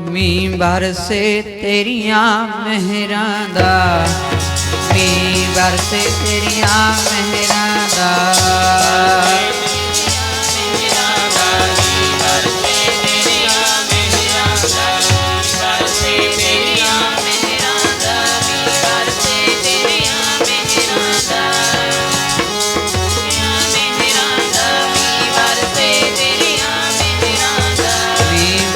ਮੀਂਹ ਬਰਸੇ ਤੇਰੀਆਂ ਮਿਹਰਾਂ ਦਾ। ਮੀਂਹ ਬਰਸੇ ਤੇਰੀਆਂ ਮਿਹਰਾਂ ਦਾ।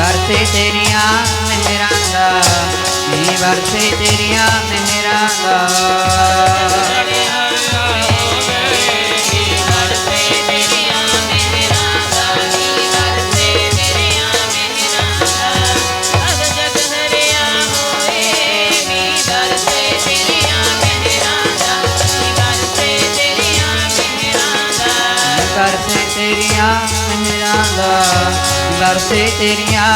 ਬਰਸੇ ਤੇਰੀਆਂ ਮਿਹਰਾਂ ਦਾ ਇਹ ਸਭ ਜਗ ਹਰਿਆ ਤੇਰੀਆਂ ਮਿਹਰਾਂ ਦਾ ਤੇਰੀਆਂ ਮਿਹਰਾਂ ਦਾ i'll sit tenía